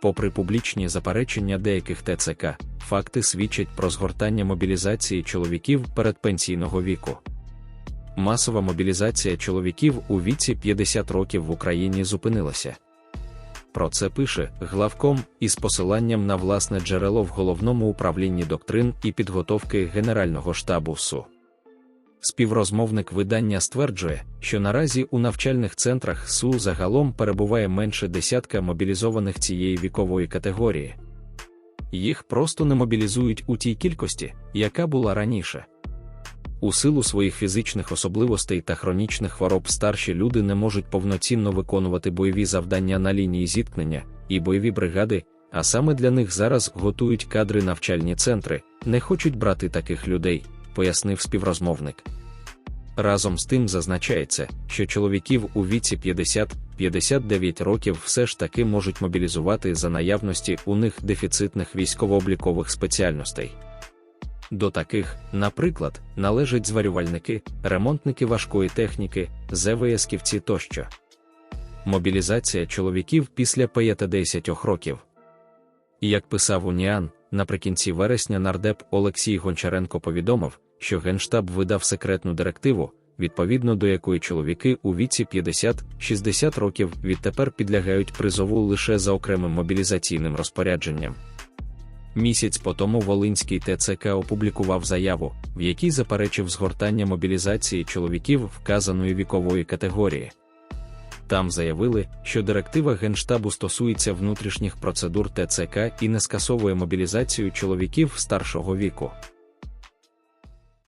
попри публічні заперечення деяких ТЦК, факти свідчать про згортання мобілізації чоловіків передпенсійного віку. Масова мобілізація чоловіків у віці 50 років в Україні зупинилася. Про це пише главком із посиланням на власне джерело в головному управлінні доктрин і підготовки Генерального штабу СУ. Співрозмовник видання стверджує, що наразі у навчальних центрах СУ загалом перебуває менше десятка мобілізованих цієї вікової категорії. Їх просто не мобілізують у тій кількості, яка була раніше. У силу своїх фізичних особливостей та хронічних хвороб старші люди не можуть повноцінно виконувати бойові завдання на лінії зіткнення і бойові бригади, а саме для них зараз готують кадри навчальні центри, не хочуть брати таких людей, пояснив співрозмовник. Разом з тим зазначається, що чоловіків у віці 50-59 років все ж таки можуть мобілізувати за наявності у них дефіцитних військово-облікових спеціальностей. До таких, наприклад, належать зварювальники, ремонтники важкої техніки, ЗВСківці тощо. Мобілізація чоловіків після 50 років. Як писав Уніан, наприкінці вересня нардеп Олексій Гончаренко повідомив, що Генштаб видав секретну директиву, відповідно до якої чоловіки у віці 50-60 років відтепер підлягають призову лише за окремим мобілізаційним розпорядженням. Місяць по тому Волинський ТЦК опублікував заяву, в якій заперечив згортання мобілізації чоловіків вказаної вікової категорії. Там заявили, що директива Генштабу стосується внутрішніх процедур ТЦК і не скасовує мобілізацію чоловіків старшого віку.